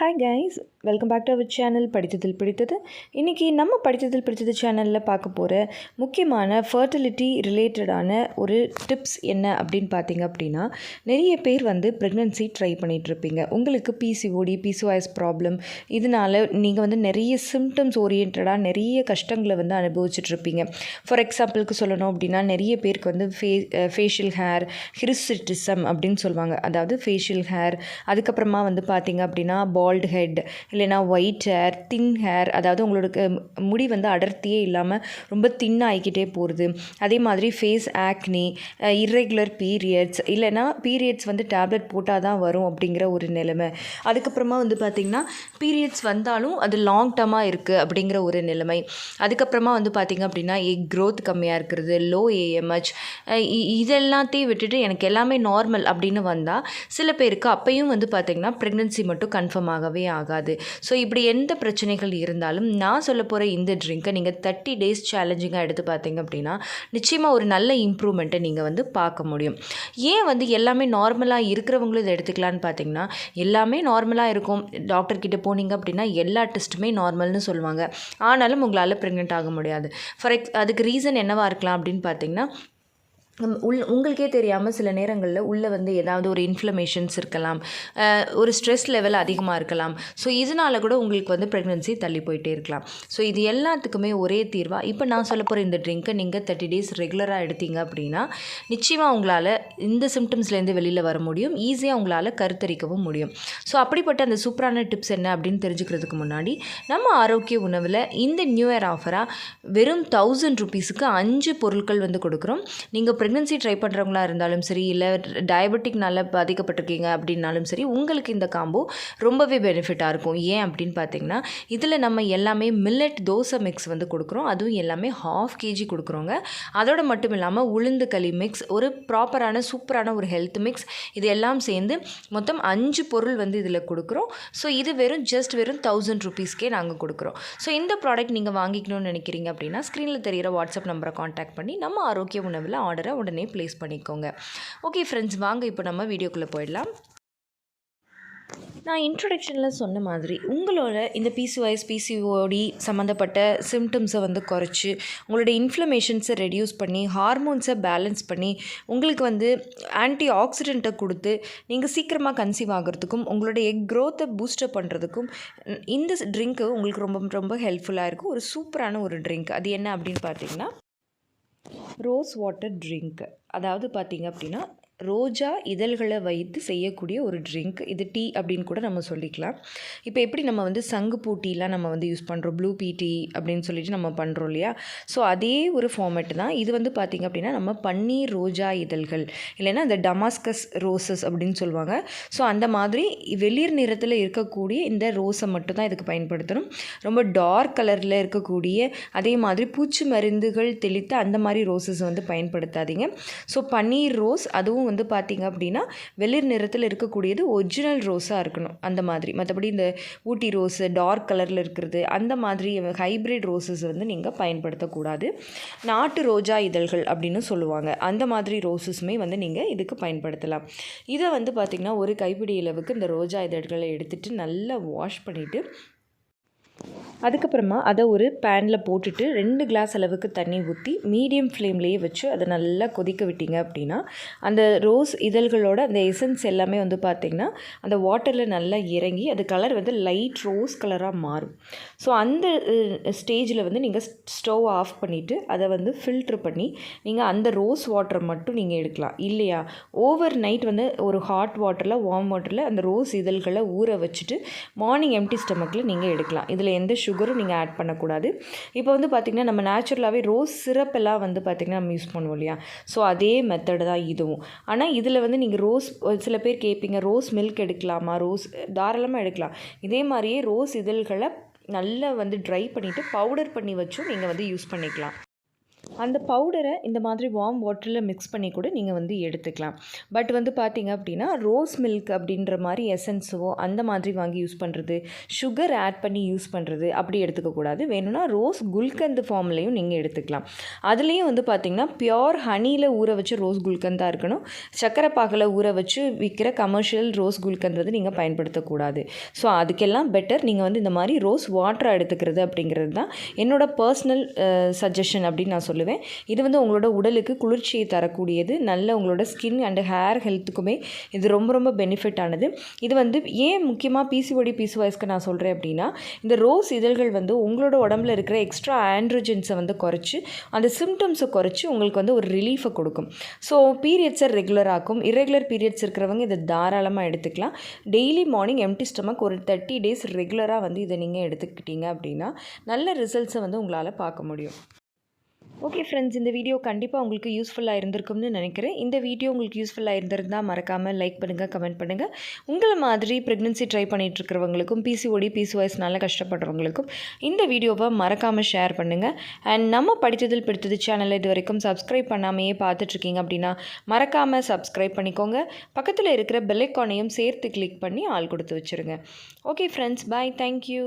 Hi guys welcome back to our channel படித்ததில் பிடித்தது இன்றைக்கி நம்ம படித்ததில் பிடித்தது சேனலில் பார்க்க போகிற முக்கியமான ஃபர்டிலிட்டி ரிலேட்டடான ஒரு டிப்ஸ் என்ன அப்படின்னு பார்த்தீங்க அப்படின்னா நிறைய பேர் வந்து ப்ரெக்னென்சி ட்ரை பண்ணிகிட்ருப்பீங்க உங்களுக்கு பிசிஓடி பிசிஓஎஸ் ப்ராப்ளம் இதனால் நீங்கள் வந்து நிறைய சிம்டம்ஸ் ஓரியன்டாக நிறைய கஷ்டங்களை வந்து அனுபவிச்சிட்ருப்பீங்க ஃபார் எக்ஸாம்பிளுக்கு சொல்லணும் அப்படின்னா நிறைய பேருக்கு வந்து ஃபே ஃபேஷியல் ஹேர் ஹிரிசிட்டிசம் அப்படின்னு சொல்லுவாங்க. அதாவது ஃபேஷியல் ஹேர் அதுக்கப்புறமா வந்து பார்த்தீங்க அப்படின்னா பால்டு ஹெட் இல்லைனா ஒயிட் ஹேர் தின் ஹேர் அதாவது உங்களோட முடி வந்து அடர்த்தியே இல்லாமல் ரொம்ப தின் ஆகிக்கிட்டே போகிறது அதே மாதிரி ஃபேஸ் ஆக்னி இர்ரெகுலர் பீரியட்ஸ் இல்லைனா பீரியட்ஸ் வந்து டேப்லெட் போட்டால் தான் வரும் அப்படிங்கிற ஒரு நிலைமை. அதுக்கப்புறமா வந்து பார்த்திங்கன்னா பீரியட்ஸ் வந்தாலும் அது லாங் டர்மாக இருக்குது அப்படிங்கிற ஒரு நிலைமை. அதுக்கப்புறமா வந்து பார்த்திங்க அப்படின்னா எக் க்ரோத் கம்மியாக இருக்கிறது லோ ஏஎம்ஹெச் இதெல்லாத்தையும் விட்டுட்டு எனக்கு எல்லாமே நார்மல் அப்படின்னு வந்தால் சில பேருக்கு அப்பையும் வந்து பார்த்திங்கன்னா ப்ரெக்னென்சி மட்டும் கன்ஃபார்ம் ஆகும் ஆகவே ஆகாது. ஸோ இப்படி எந்த பிரச்சனைகள் இருந்தாலும் நான் சொல்ல போகிற இந்த ட்ரிங்க்கை நீங்கள் தேர்ட்டி டேஸ் சேலஞ்சிங்காக எடுத்து பார்த்தீங்க அப்படின்னா நிச்சயமாக ஒரு நல்ல இம்ப்ரூவ்மெண்ட்டை நீங்கள் வந்து பார்க்க முடியும். ஏன் வந்து எல்லாமே நார்மலாக இருக்கிறவங்களும் இதை எடுத்துக்கலான்னு பார்த்தீங்கன்னா எல்லாமே நார்மலாக இருக்கும். டாக்டர் கிட்டே போனீங்க அப்படின்னா எல்லா டெஸ்ட்டுமே நார்மல்னு சொல்லுவாங்க. ஆனாலும் உங்களால் ப்ரெக்னென்ட் ஆக முடியாது. ஃபார் எக்ஸ் அதுக்கு ரீசன் என்னவாக இருக்கலாம் அப்படின்னு பார்த்தீங்கன்னா உள் உங்களுக்கே தெரியாமல் சில நேரங்களில் உள்ளே வந்து ஏதாவது ஒரு இன்ஃப்ளமேஷன்ஸ் இருக்கலாம். ஒரு ஸ்ட்ரெஸ் லெவல் அதிகமாக இருக்கலாம். ஸோ இதனால் கூட உங்களுக்கு வந்து ப்ரெக்னென்சி தள்ளி போயிட்டே இருக்கலாம். ஸோ இது எல்லாத்துக்குமே ஒரே தீர்வாக இப்போ நான் சொல்ல போகிற இந்த ட்ரிங்க்கை நீங்கள் தேர்ட்டி டேஸ் ரெகுலராக எடுத்தீங்க அப்படின்னா நிச்சயமாக உங்களால் இந்த சிம்டம்ஸ்லேருந்து வெளியில் வர முடியும். ஈஸியாக உங்களால் கருத்தரிக்கவும் முடியும். ஸோ அப்படிப்பட்ட அந்த சூப்பரான டிப்ஸ் என்ன அப்படின்னு தெரிஞ்சுக்கிறதுக்கு முன்னாடி நம்ம ஆரோக்கிய உணவில் இந்த நியூ இயர் ஆஃபராக வெறும் தௌசண்ட் ருபீஸுக்கு அஞ்சு பொருட்கள் வந்து கொடுக்குறோம். நீங்கள் ப்ரெக்னென்சி ட்ரை பண்ணுறவங்களா இருந்தாலும் சரி இல்லை டயபெட்டிக்னால பாதிக்கப்பட்டிருக்கீங்க அப்படின்னாலும் சரி உங்களுக்கு இந்த காம்போ ரொம்பவே பெனிஃபிட்டாக இருக்கும். ஏன் அப்படின்னு பார்த்தீங்கன்னா இதில் நம்ம எல்லாமே மில்லட் தோசை மிக்ஸ் வந்து கொடுக்குறோம். அதுவும் எல்லாமே ஹாஃப் கேஜி கொடுக்குறோங்க. அதோடு மட்டும் இல்லாமல் உளுந்து களி மிக்ஸ் ஒரு ப்ராப்பரான சூப்பரான ஒரு ஹெல்த் மிக்ஸ் இது எல்லாம் சேர்ந்து மொத்தம் அஞ்சு பொருள் வந்து இதில் கொடுக்குறோம். ஸோ இது வெறும் ஜஸ்ட் வெறும் தௌசண்ட் ருபீஸ்க்கே நாங்கள் கொடுக்குறோம். ஸோ இந்த ப்ராடக்ட் நீங்கள் வாங்கிக்கணும்னு நினைக்கிறீங்க அப்படின்னா ஸ்க்ரீனில் தெரிகிற வாட்ஸ்அப் நம்பரை காண்டாக்ட் பண்ணி நம்ம ஆரோக்கிய உணவில் ஆர்டரை உடனே ப்ளேஸ் பண்ணிக்கோங்க. ஓகே ஃப்ரெண்ட்ஸ் வாங்க இப்போ நம்ம வீடியோக்குள்ளே போயிடலாம். நான் இன்ட்ரொடக்ஷனில் சொன்ன மாதிரி உங்களோட இந்த பிசிஒய்ஸ் பிசிஓடி சம்மந்தப்பட்ட சிம்டம்ஸை வந்து குறைச்சி உங்களோட இன்ஃப்ளமேஷன்ஸை ரெடியூஸ் பண்ணி ஹார்மோன்ஸை பேலன்ஸ் பண்ணி உங்களுக்கு வந்து ஆன்டி ஆக்சிடெண்ட்டை கொடுத்து நீங்கள் சீக்கிரமாக கன்சீவ் ஆகிறதுக்கும் உங்களோட எக் க்ரோத்தை பூஸ்டப் பண்ணுறதுக்கும் இந்த ட்ரிங்க்கு உங்களுக்கு ரொம்ப ரொம்ப ஹெல்ப்ஃபுல்லாக இருக்கும் ஒரு சூப்பரான ஒரு ட்ரிங்க் அது என்ன அப்படின்னு பார்த்தீங்கன்னா ரோஸ் வாட்டர் ட்ரிங்க். அதாவது பார்த்தீங்க அப்படின்னா ரோஜா இதழ்களை வைத்து செய்யக்கூடிய ஒரு ட்ரிங்க் இது டீ அப்படின்னு கூட நம்ம சொல்லிக்கலாம். இப்போ எப்படி நம்ம வந்து சங்குப்பூ டீலாம் நம்ம வந்து யூஸ் பண்ணுறோம் ப்ளூ பீ டீ அப்படின்னு சொல்லிட்டு நம்ம பண்ணுறோம் இல்லையா? ஸோ அதே ஒரு ஃபார்மேட் தான். இது வந்து பார்த்திங்க அப்படின்னா நம்ம பன்னீர் ரோஜா இதழ்கள் இல்லைன்னா அந்த டமாஸ்கஸ் ரோசஸ் அப்படின்னு சொல்லுவாங்க. ஸோ அந்த மாதிரி வெளிர் நிறத்தில் இருக்கக்கூடிய இந்த ரோஸை மட்டும் தான் இதுக்கு பயன்படுத்தணும். ரொம்ப டார்க் கலரில் இருக்கக்கூடிய அதே மாதிரி பூச்சி மருந்துகள் தெளித்து அந்த மாதிரி ரோசஸ் வந்து பயன்படுத்தாதீங்க. ஸோ பன்னீர் ரோஸ் அதுவும் வந்து பார்த்திங்க அப்படின்னா வெளிர் நிறத்தில் இருக்கக்கூடியது ஒரிஜினல் ரோஸாக இருக்கணும். அந்த மாதிரி. மற்றபடி இந்த ஊட்டி ரோஸு டார்க் கலரில் இருக்கிறது அந்த மாதிரி ஹைப்ரிட் ரோஸஸ் வந்து நீங்கள் பயன்படுத்தக்கூடாது. நாட்டு ரோஜா இதழ்கள் அப்படின்னு சொல்லுவாங்க. அந்த மாதிரி ரோஸஸுமே வந்து நீங்கள் இதுக்கு பயன்படுத்தலாம். இதை வந்து பார்த்திங்கன்னா ஒரு கைப்பிடி அளவுக்கு இந்த ரோஜா இதழ்களை எடுத்துகிட்டு நல்லா வாஷ் பண்ணிவிட்டு அதுக்கப்புறமா அதை ஒரு பேனில் போட்டுட்டு ரெண்டு கிளாஸ் அளவுக்கு தண்ணி ஊற்றி மீடியம் ஃப்ளேம்லேயே வச்சு அதை நல்லா கொதிக்க விட்டீங்க அப்படின்னா அந்த ரோஸ் இதழ்களோட அந்த எசன்ஸ் எல்லாமே வந்து பார்த்திங்கன்னா அந்த வாட்டரில் நல்லா இறங்கி அது கலர் வந்து லைட் ரோஸ் கலராக மாறும். ஸோ அந்த ஸ்டேஜில் வந்து நீங்கள் ஸ்டவ் ஆஃப் பண்ணிவிட்டு அதை வந்து ஃபில்ட்ரு பண்ணி நீங்கள் அந்த ரோஸ் வாட்டரை மட்டும் நீங்கள் எடுக்கலாம். இல்லையா? ஓவர் நைட் வந்து ஒரு ஹாட் வாட்டரில் வார்ம் வாட்டரில் அந்த ரோஸ் இதழ்களை ஊற வச்சுட்டு மார்னிங் எம்டி ஸ்டமக்கில் நீங்கள் எடுக்கலாம். இதில் எந்த சுகரும் நீங்கள் ஆட் பண்ணக்கூடாது. இப்போ வந்து பார்த்திங்கன்னா நம்ம நேச்சுரலாகவே ரோஸ் சிரப் எல்லாம் வந்து பார்த்திங்கன்னா நம்ம யூஸ் பண்ணுவோம் இல்லையா? ஸோ அதே மெத்தடு தான் இதுவும். ஆனால் இதில் வந்து நீங்கள் ரோஸ் சில பேர் கேட்பீங்க ரோஸ் மில்க் எடுக்கலாமா? ரோஸ் தாராளமாக எடுக்கலாம். இதே மாதிரியே ரோஸ் இதழ்களை நல்லா வந்து ட்ரை பண்ணிவிட்டு பவுடர் பண்ணி வச்சும் நீங்கள் வந்து யூஸ் பண்ணிக்கலாம். அந்த பவுடரை இந்த மாதிரி வார்ம் வாட்டரில் மிக்ஸ் பண்ணி கூட நீங்கள் வந்து எடுத்துக்கலாம். பட் வந்து பார்த்தீங்க அப்படின்னா ரோஸ் மில்க் அப்படின்ற மாதிரி எசன்ஸோ அந்த மாதிரி வாங்கி யூஸ் பண்ணுறது சுகர் ஆட் பண்ணி யூஸ் பண்ணுறது அப்படி எடுத்துக்கக்கூடாது வேணும்னா ரோஸ் குல்கந்து ஃபார்ம்லேயும் நீங்கள் எடுத்துக்கலாம். அதுலேயும் வந்து பார்த்திங்கன்னா பியோர் ஹனியில் ஊற வச்சு ரோஸ் குல்கந்தாக இருக்கணும். சக்கரை பாகில் ஊற வச்சு விற்கிற கமர்ஷியல் ரோஸ் குல்கந்த் வந்து நீங்கள் பயன்படுத்தக்கூடாது ஸோ அதுக்கெல்லாம் பெட்டர் நீங்கள் வந்து இந்த மாதிரி ரோஸ் வாட்டரை எடுத்துக்கிறது அப்படிங்கிறது தான் என்னோட பர்சனல் சஜஷன் அப்படின்னு நான் சொல்லுவேன். இது வந்து உங்களோட உடலுக்கு குளிர்ச்சியை தரக்கூடியது. நல்ல உங்களோட ஸ்கின் அண்ட் ஹேர் ஹெல்த்துக்குமே இது ரொம்ப ரொம்ப பெனிஃபிட் ஆனது. இது வந்து ஏன் முக்கியமாக பிசிஓடி பிசிவாய்ஸ்க்கு நான் சொல்கிறேன் அப்படின்னா இந்த ரோஸ் இதழ்கள் வந்து உங்களோட உடம்புல இருக்கிற எக்ஸ்ட்ரா ஆண்ட்ரோஜென்ஸை வந்து குறைச்சி அந்த சிம்டம்ஸை குறைச்சி உங்களுக்கு வந்து ஒரு ரிலீஃபை கொடுக்கும். ஸோ பீரியட்ஸை ரெகுலர் ஆக்கும். இரெகுலர் பீரியட்ஸ் இருக்கிறவங்க இதை தாராளமாக எடுத்துக்கலாம். டெய்லி மார்னிங் எம்டி ஸ்டமக் ஒரு தேர்ட்டி டேஸ் ரெகுலராக வந்து இதை நீங்கள் எடுத்துக்கிட்டீங்க அப்படின்னா நல்ல ரிசல்ட்ஸை வந்து உங்களால் பார்க்க முடியும். ஓகே ஃப்ரெண்ட்ஸ் இந்த வீடியோ கண்டிப்பாக உங்களுக்கு யூஸ்ஃபுல்லாக இருந்திருக்கும்னு நினைக்கிறேன். இந்த வீடியோ உங்களுக்கு யூஸ்ஃபுல்லாக இருந்திருந்தால் மறக்காமல் லைக் பண்ணுங்கள் கமெண்ட் பண்ணுங்கள் உங்களை மாதிரி ப்ரெக்னென்சி ட்ரை பண்ணிட்டு இருக்கிறவங்களுக்கும் பிசிஓடி பிசிஓஎஸ்னால கஷ்டப்படுறவங்களுக்கும் இந்த வீடியோவை மறக்காமல் ஷேர் பண்ணுங்கள் அண்ட் நம்ம படித்ததில் பிடித்தது சேனலை இது வரைக்கும் சப்ஸ்கிரைப் பண்ணாமையே பார்த்துட்ருக்கீங்க அப்படின்னா மறக்காமல் சப்ஸ்கிரைப் பண்ணிக்கோங்க. பக்கத்தில் இருக்கிற பெல்லைக்கானையும் சேர்த்து கிளிக் பண்ணி ஆள் கொடுத்து வச்சுருங்க. Okay friends bye thank you